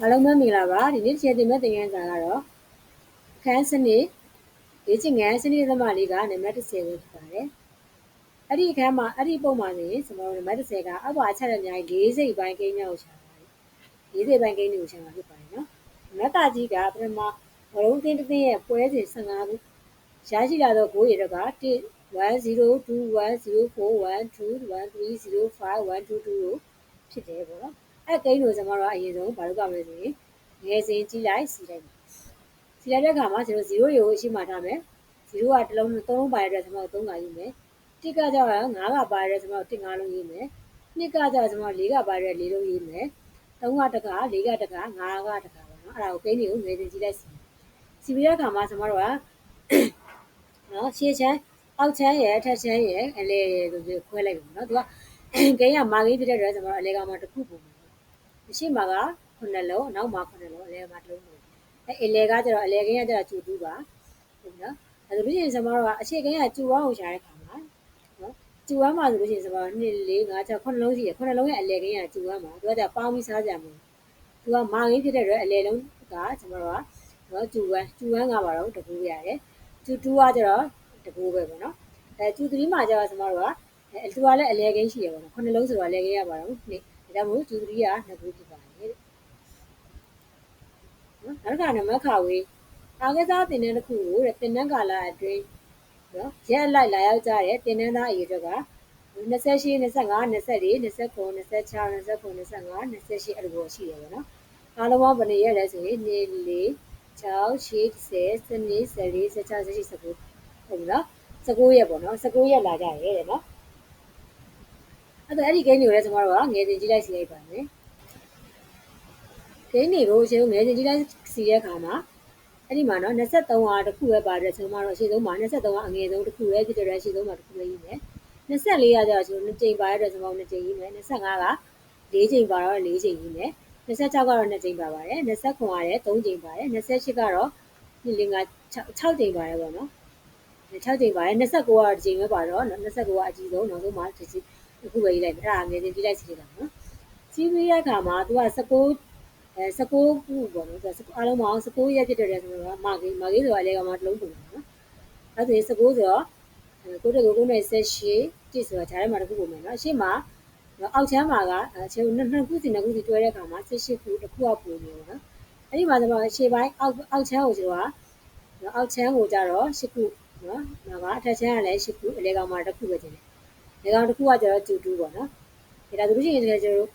အားလုံးပဲမင်္ဂလာပါဒီနေ့တစ်ချက်တင်မဲ့သင်ခန်းစာကတော့အခန်းစနစ်လေ့ကျင့်ခန်းစနစ်သမလေးကနံပါတ်30ပဲဖြစ်ပါတယ်အဲ့ဒီအခန်းမှာအဲ့ဒီပုံမှာဆိုရင်ကျွန်တော်တို့နံပါတ်30ကအောက်ပါအချက်အများကြီး၄စိတ်ပိုင်းကိန်းများကိုရှာပါတယ်၄စိတ်ပိုင်းကိန်းတွေကိုရှာမှာဖြစ်ပါတယ်နော်နံပါတ်ကြီးကပထမဘလုံးတင်းတင်းရဲ့ပွဲစဉ်15ခုရရှိလာတော့ကိုရတော့က1 1021041213051222ဖြစ်တယ်ပေါ့နော် အဲ့ကိန်းကိုကျွန်တော်တို့အရင်ဆုံးဘာလုပ်ကြမလဲဆိုရင်ငယ်စဉ်ကြီးလိုက်စီလိုက်စီလိုက်တဲ့အခါမှာကျွန်တော်0ရေကိုအရှိမှထားမယ်0ကတစ်လုံးသုံးလုံးပါရတဲ့ကျွန်တော်3ကရေးမယ်1ကကြောက်9ကပါရတဲ့ကျွန်တော်1 5လုံးရေးမယ်2ကကြောက်ကျွန်တော်4ကပါရတဲ့4လုံးရေးမယ်3ကတက4ကတက5ကတကပေါ့နော်အဲ့ဒါကိုကိန်းတွေကိုငယ်စဉ်ကြီးလိုက်စီစီပြီးတဲ့အခါမှာကျွန်တော်တို့ကနော်ရှေ့ချမ်းအောက်ချမ်းရဲ့အထက်ချမ်းရဲ့အလဲဆိုပြီးခွဲလိုက်ပြီနော်သူကကိန်းကမာကိန်းဖြစ်တဲ့အတွက်ကျွန်တော်အလဲကောင်မှာတစ်ခုပုံ အရှိမက9လုံးအနောက်မှာ9လုံးအလဲမှာတစ်လုံးပုံအဲအလဲကကျတော့အလဲကင်းကကျတော့ကျူတူးပါဟုတ်နော်အဲဆိုလို့ရှိရင်ကျွန်တော်တို့ကအရှိကင်းကကျူဝမ်းကိုရှာတဲ့ခါမှာနော်ကျူဝမ်းမှာဆိုလို့ရှိရင်ကျွန်တော်2 4 5 6 9လုံးရှိရ9လုံးရဲ့အလဲကင်းကကျူဝမ်းမှာသူကကျပေါင်းပြီးစားကြမှာသူကမာကင်းဖြစ်တဲ့အတွက်အလဲလုံးကကျွန်တော်တို့ကနော်ကျူဝမ်းကျူဝမ်းကပါတော့တကူရတယ်ကျူတူးကကျတော့တကူပဲပေါ့နော်အဲကျူ3မှာကျတော့ကျွန်တော်တို့ကအဲသူကလည်းအလဲကင်းရှိရပါတော့9လုံးဆိုတော့အလဲကင်းရပါတော့နေ့ဒါမို့ကျူ3က2ခုဖြစ်ပါတယ် နော်နောက်တစ်ခါနံပါတ်ခါဝေးအားကစားတင်တဲ့တစ်ခုကိုတဲ့တင်နန်းကာလအတွင်းနော်ရက်အလိုက်လာရောက်ကြတဲ့တင်နန်းသားအရေအတွက်က28 25 24 29 26 29 25 28အဲ့လိုပေါ့ရှိတယ်ပေါ့နော်အားလုံးပေါင်းဘယ်နှစ်ရက်လဲဆိုရင်2 4 6 8 10 12 14 16 17 19ဟုတ်ပြီနော်19ရက်ပေါ့နော်19ရက်လာကြရဲတဲ့နော်အဲ့တော့အဲ့ဒီဂိမ်းတွေကိုလည်းကျွန်တော်တို့ကငယ်တင်ကြည့်လိုက်စီလိုက်ပါမယ် ဂိမ်းတွေကိုရှင်းငယ်တင်ကြည့်လိုက်စီတဲ့အခါမှာအဲ့ဒီမှာနော်23ဟာတစ်ခုပဲပါတယ်ကျွန်တော်တို့အရှိဆုံးမှာ23ဟာအငယ်ဆုံးတစ်ခုပဲဖြစ်တဲ့အတွက်အရှိဆုံးမှာတစ်ခုပဲရေးမယ်24ကကျတော့ကျွန်တော်2ကြိမ်ပါရတဲ့ကျွန်တော်2ကြိမ်ရေးမယ်25က4ကြိမ်ပါတော့4ကြိမ်ရေးမယ်26ကတော့2ကြိမ်ပါပါတယ်29ကလည်း3ကြိမ်ပါတယ်28ကတော့ဒီလင်က6ကြိမ်ပါတယ်ပေါ့နော်6ကြိမ်ပါတယ်29ကကြိမ်ပဲပါတော့29ကအကြီးဆုံးနောက်ဆုံးမှာတစ်ကြိမ်အခုပဲရေးလိုက်မယ်အဲ့ဒါငယ်ချင်းကြည့်လိုက်စီလိုက်တာနော်ကြီးပြီးတဲ့အခါမှာသူက19 အဲ19ခုပေါ့နော်သူကအားလုံးပေါင်း19ရက်ဖြစ်တဲ့ဆိုတော့မာဂေးမာဂေးဆိုတာအလဲကမှတစ်လုံးပုံနော်အဲ့ဒါဆို19ဆိုတော့ကိုတက်ကိုကိုနဲ့ဆက်ရှိတစ်ဆိုတော့ဂျားထဲမှာတစ်ခုပုံမယ်နော်အရှိမအောက်ချမ်းမှာကခြေနှစ်နှစ်ခုစီနှစ်ခုစီတွဲတဲ့အခါမှာဆက်ရှိခုတစ်ခုကပုံနေပေါ့နော်အဲ့ဒီမှာကျွန်တော်အရှိပိုင်းအောက်အောက်ချမ်းကိုကျွန်တော်ကအောက်ချမ်းကိုကြတော့၈ခုနော်နောက်ကအထက်ချမ်းကလည်း၈ခုအလဲကောင်မှာတစ်ခုပဲတင်တယ်လေကောင်တစ်ခုကကျတော့ကျူတူးပေါ့နော်ဒါဒါဆိုလို့ရှိရင်တကယ်ကျတော့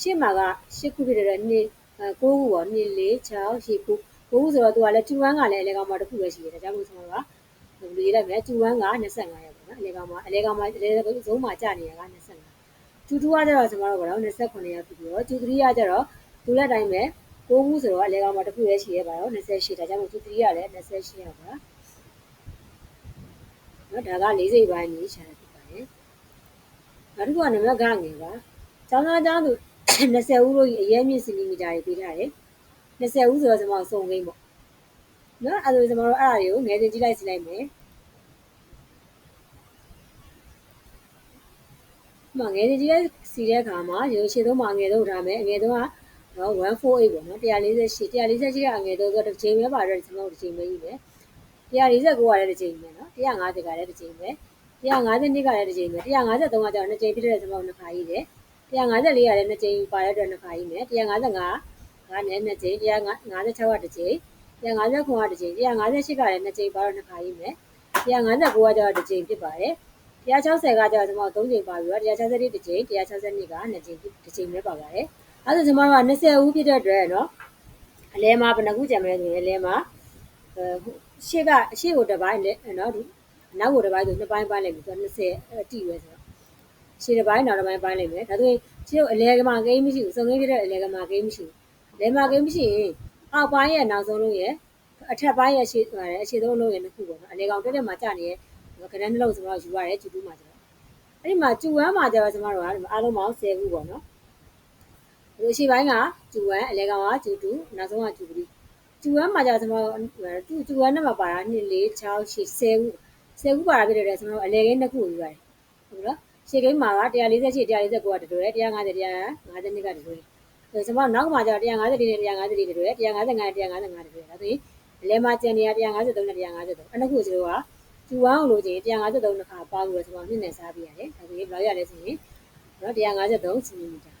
ရှင်းမှာက၈ခုဖြစ်တဲ့နှစ် 9ခုပေါ့2 4 6 8ခု9ခုဆိုတော့သူကလည်း2 1ကလည်းအလဲကောင်မှာတစ်ခုပဲရှိတယ်ဒါကြောင့်မို့ကျွန်တော်ကဘယ်လိုရေးလိုက်မလဲ2 1က25ရက်ပေါ့နော်အလဲကောင်မှာအလဲကောင်မှာအလဲဆုံးမှာကြာနေတာက25တူတူကကျတော့ကျွန်တော်တို့ကတော့28ရက်ဖြစ်ပြီးတော့တူ3ကကျတော့သူလက်တိုင်းပဲ9ခုဆိုတော့အလဲကောင်မှာတစ်ခုပဲရှိရပါတော့28ဒါကြောင့်မို့တူ3ကလည်း28ရက်ပါနော်ဒါက၄စိတ်ပိုင်းကြီးရှာတယ်နောက်တစ်ခုကနံပါတ်ကငယ်ပါ။ကျောင်းသားကျောင်းသူ 20ဦးလို့အရေးမြင့်စင်တီမီတာတွေပေးထားတယ်။20ဦးဆိုတော့ကျွန်တော်စုံကိန်းပေါ့။နော်အဲ့ဒါဆိုကျွန်တော်တို့အဲ့ဒါတွေကိုငယ်စဉ်ကြည့်လိုက်စီလိုက်မယ်။မငယ်စဉ်ကြည့်လိုက်စီတဲ့အခါမှာရုပ်ရှည်သုံးမှာငယ်သုံးထားမယ်။အငယ်သုံးကနော်148ပေါ့နော်148 148ကအငယ်သုံးဆိုတော့တစ်ချိန်ပဲပါတော့ကျွန်တော်တို့တစ်ချိန်ပဲကြီးမယ်။149ကလည်းတစ်ချိန်ပဲနော်150ကလည်းတစ်ချိန်ပဲ။152ကလည်းတစ်ကြိမ်ပဲ153ကကျတော့နှစ်ကြိမ်ဖြစ်တဲ့ကျွန်တော်နှစ်ခါကြီးတယ် 154ကလည်း2ကြိမ်ပါတဲ့အတွက်နှစ်ခါကြီးမယ်155ကလည်း2ကြိမ်156ကတစ်ကြိမ်159ကတစ်ကြိမ်158ကလည်း2ကြိမ်ပါတော့နှစ်ခါကြီးမယ်159ကကျတော့တစ်ကြိမ်ဖြစ်ပါတယ်160ကကျတော့ကျွန်တော်3ကြိမ်ပါပြီးတော့161တစ်ကြိမ်162က2ကြိမ်တစ်ကြိမ်ပဲပါပါတယ်အဲဒါဆိုကျွန်တော်က20ဦးဖြစ်တဲ့အတွက်နော်အလဲမှာဘယ်နှခုကြံမလဲဆိုရင်အလဲမှာရှေ့ကအရှေ့ကိုတစ်ပိုင်းနဲ့နော်နောက်ကိုတစ်ပိုင်းဆိုနှစ်ပိုင်းပိုင်းလိုက်ပြီးဆိုတော့20တိပဲဆိုတော့ ရှည်တစ်ပိုင်းနောက်တစ်ပိုင်းပိုင်းလိုက်မယ်ဒါဆိုရင်ရှင်းအလဲကမာဂိမ်းမရှိဘူးစုံငင်းပြတဲ့အလဲကမာဂိမ်းမရှိဘူးလဲမာဂိမ်းမရှိရင်အောက်ပိုင်းရဲ့နောက်ဆုံးလုံးရဲ့အထက်ပိုင်းရဲ့ရှေ့ပါတယ်အခြေဆုံးလုံးရဲ့နှစ်ခုပေါ့နော်အလဲကောင်တက်တက်မှာကြာနေတဲ့ကနန်းနှလုံးကျွန်တော်ယူရတယ်ကျူတူးမှာကျတော့အဲ့ဒီမှာကျူဝမ်းမှာကျတော့ကျွန်တော်တို့ကအားလုံးပေါင်း10ခုပေါ့နော်ဒီအရှိပိုင်းကကျူဝမ်းအလဲကောင်ကကျူတူးနောက်ဆုံးကကျူပရီကျူဝမ်းမှာကျတော့ကျွန်တော်သူ့ကျူဝမ်းနဲ့မှာပါတာ2 4 6 8 10ခုဆယ်ခုပါတာဖြစ်တဲ့ကျွန်တော်အလဲကိန်းနှစ်ခုယူရတယ်ဟုတ်နော် ရှေ့ကိန်းမှာက148 149ကတတူတယ်150 152ကတတူတယ်ဆိုကျွန်မနောက်မှကျတော့150တိနဲ့150တိတွေ155နဲ့155တွေဒါဆိုရင်အလဲမှာကျန်နေရ153နဲ့153အဲ့ခုကျွန်တော်ကကျူဝမ်းကိုလိုချင်153နှစ်ခါပေါင်းပြီးတော့ကျွန်တော်မြင့်နေစားပြရတယ်ဒါဆိုရင်ဘယ်လောက်ရလဲဆိုရင်နော်153စင်တီမီတာ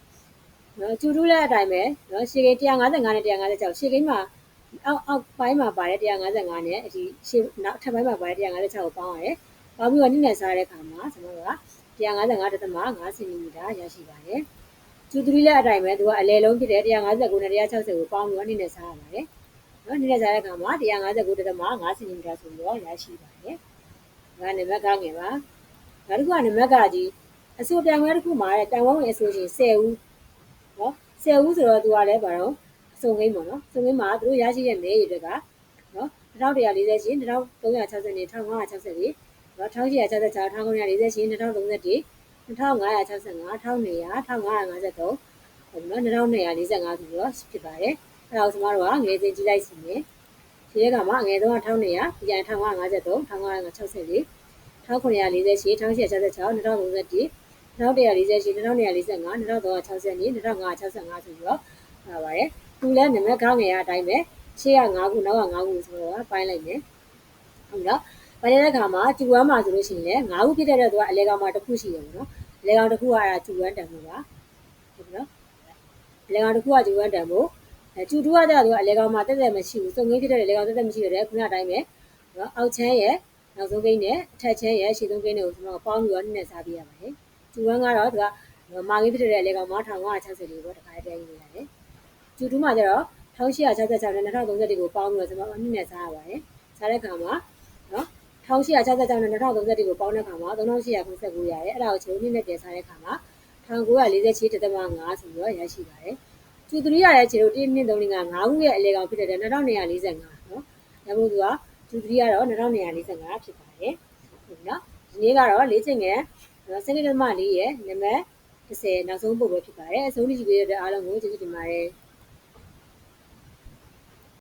နော်ကျူတူးလည်းအတိုင်းပဲနော်ရှေကိန်း155နဲ့156ရှေကိန်းမှာအောက်အောက်ပိုင်းမှာပါတယ်155နဲ့အဒီရှေနောက်အထက်ပိုင်းမှာပါတယ်156ကိုပေါင်းရတယ်ပေါင်းပြီးတော့မြင့်နေစားတဲ့အခါမှာကျွန်တော်က 155.5စင်တီမီတာရရှိပါတယ်ကျူတူးလည်းအတိုင်းပဲသူကအလဲလုံးဖြစ်တဲ့159နဲ့160ကိုပေါင်းပြီးတော့နှိမ့်နေစားရပါတယ်နော်နှိမ့်နေစားတဲ့အခါမှာ159.5စင်တီမီတာဆိုပြီးတော့ရရှိပါတယ်။ဒါနံပါတ်ကငယ်ပါ။နောက်တစ်ခုကနံပါတ်ကကြီးအစိုးပြိုင်ပွဲတစ်ခုမှာတဲ့တန်ဝန်းဝင်အစိုးရှင်10ဦးနော်10ဦးဆိုတော့သူကလည်းဘာတော့အစုံကိန်းပေါ့နော်။အစုံကိန်းမှာသူတို့ရရှိတဲ့မဲရည်တွေကနော်1140ရှင်1360နေ1564နော် 1866 1940ရှင်2031 2565 1200 1553ဟုတ်နော်2245ဆိုပြီးတော့ဖြစ်ပါတယ်။အဲဒါကိုကျမတို့ကငွေစင်ကြည့်လိုက်စီမယ်။ဒီရက်ကမှငွေတော့1200ပြန်1553 1564 1948 1866 2031 2148 2145 2360နေ2565ဆိုပြီးတော့ပါပါတယ်။သူလည်းနံပါတ်ခေါင်းငယ်အတိုင်းပဲရှေ့က9ခုနောက်က9ခုဆိုတော့ပိုင်းလိုက်မယ်။ဟုတ်နော်။ ပိုင်းတဲ့အခါမှာကျူဝမ်းမှာဆိုလို့ရှိရင်လည်း9ခုဖြစ်တဲ့အတွက်သူကအလဲကောင်မှာတစ်ခုရှိတယ်ပေါ့နော်။အလဲကောင်တစ်ခုကအဲကျူဝမ်းတန်မှုပါ။ဟုတ်နော်။အလဲကောင်တစ်ခုကကျူဝမ်းတန်မှုအဲကျူတူကကြတော့အလဲကောင်မှာတက်တက်မရှိဘူး။စုံငင်းဖြစ်တဲ့လေကောင်တက်တက်မရှိတဲ့ခုနအတိုင်းပဲနော်။အောက်ချမ်းရဲ့နောက်ဆုံးကိန်းနဲ့အထက်ချမ်းရဲ့ရှေ့ဆုံးကိန်းတွေကိုကျွန်တော်ပေါင်းပြီးတော့နည်းနည်းစားပြရပါတယ်။ကျူဝမ်းကတော့သူကမာငင်းဖြစ်တဲ့အလေကောင်မှာ1560လေးပေါ့တခါတည်းရေးရတယ်။ကျူတူးမှာကျတော့1866နဲ့2031ကိုပေါင်းပြီးတော့ကျွန်တော်နည်းနည်းစားရပါတယ်။စားတဲ့အခါမှာနော် 1866နဲ့2031ကိုပေါင်းတဲ့အခါမှာ3899ရတယ်။အဲ့ဒါကိုကျွန်တော်နည်းနည်းပြန်စားတဲ့အခါမှာ1948.5ဆိုပြီးတော့ရရှိပါတယ်။ကျူတူးရတဲ့ခြေတို့1 2 3 4 5 5ခုရဲ့အလေကောင်ဖြစ်တဲ့2245နော်။ဒါမို့သူကကျူတူးရတော့2245ဖြစ်ပါတယ်။ဟုတ်နော်။ဒီနေ့ကတော့လေ့ကျင့်ငယ်စနစ်ဓမ္မလေးရဲ့နံပါတ်30နောက်ဆုံးပုတ်ပဲဖြစ်ပါတယ်အဆုံးထိကြည့်ပေးတဲ့အားလုံးကိုကျေးဇူးတင်ပါတယ်။